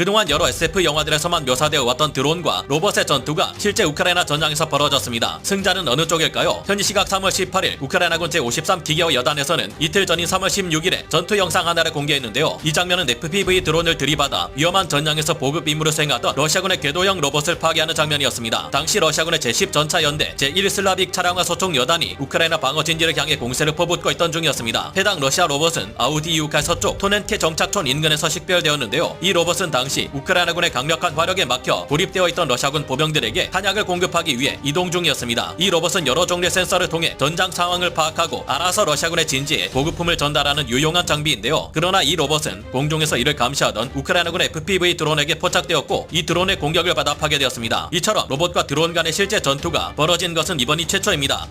그동안 여러 SF 영화들에서만 묘사되어 왔던 드론과 로봇의 전투가 실제 우크라이나 전장에서 벌어졌습니다. 승자는 어느 쪽일까요? 현지 시각 3월 18일 우크라이나군 제53 기계어 여단에서는 이틀 전인 3월 16일에 전투 영상 하나를 공개했는데요. 이 장면은 FPV 드론을 들이받아 위험한 전장에서 보급 임무를 수행하던 러시아군의 궤도형 로봇을 파괴하는 장면이었습니다. 당시 러시아군의 제10 전차 연대 제1 슬라빅 차량화 소총 여단이 우크라이나 방어 진지를 향해 공세를 퍼붓고 있던 중이었습니다. 해당 러시아 로봇은 아우디이우카 서쪽 토넨테 정착촌 인근에서 식별되었는데요. 이 로봇은 당시 우크라이나군의 강력한 화력에 막혀 고립되어 있던 러시아군 보병들에게 탄약을 공급하기 위해 이동 중이었습니다. 이 로봇은 여러 종류의 센서를 통해 전장 상황을 파악하고 알아서 러시아군의 진지에 보급품을 전달하는 유용한 장비인데요. 그러나 이 로봇은 공중에서 이를 감시하던 우크라이나군 FPV 드론에게 포착되었고 이 드론의 공격을 받아 파괴되었습니다. 이처럼 로봇과 드론 간의 실제 전투가 벌어진 것은 이번이 최초입니다.